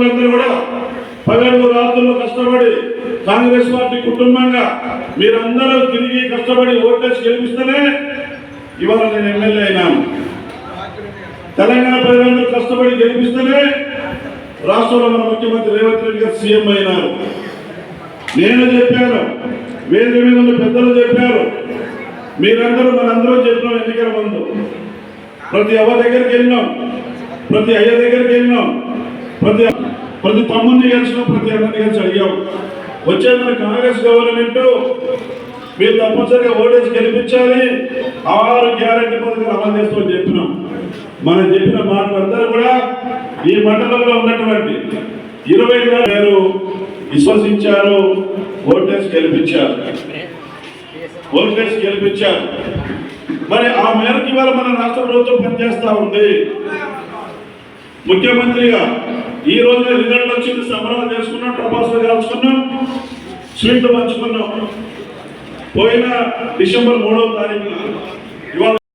నాయకులందరూ కూడా పగలు రాత్రుల్లో కష్టపడి కాంగ్రెస్ పార్టీ కుటుంబంగా మీరందరూ తిరిగి కష్టపడి ఓటేసి గెలిపిస్తేనే ఇవాళ నేను ఎమ్మెల్యే అయినాను. తెలంగాణ ప్రజలందరూ కష్టపడి గెలిపిస్తేనే రాష్ట్రంలో మన ముఖ్యమంత్రి రేవంత్ రెడ్డి గారు సీఎం అయినారు. నేను చెప్పాను వేదిక మీద ఉన్న పెద్దలు చెప్పారు మీరందరూ మనందరూ చెప్పినాం ఎన్నికల ముందు. ప్రతి అవ్వ దగ్గరికి వెళ్ళినాం ప్రతి అయ్య దగ్గరికి వెళ్ళినాం. ప్రతి ప్రతి తమ్ముడిని కలిసినాం ప్రతి అన్నని కలిసి అడిగాం వచ్చే మన కాంగ్రెస్ గవర్నమెంట్ మీరు తప్పనిసరిగా ఓటేసి గెలిపించాలి. ఆరు గ్యారెంటీ పథకాలు అమలు చేస్తామని చెప్పినాం. మనం చెప్పిన మాటలందరూ కూడా ఈ మండలంలో ఉన్నటువంటి ఇరవై వేలు విశ్వసించారు ఓటేసి గెలిపించారు. ఓటేసి గెలిపించారు. మరి ఆ మేరకు ఇవాళ మన రాష్ట్ర ప్రభుత్వం పనిచేస్తూ ఉంది. ముఖ్యమంత్రిగా ఈ రోజు రిజల్ట్ వచ్చింది సంబరాలు చేసుకున్నాం టపాసులు కాల్చుకున్నాం స్వీట్లు పంచుకున్నాం. పోయిన డిసెంబర్ మూడవ తారీఖు ఇవాళ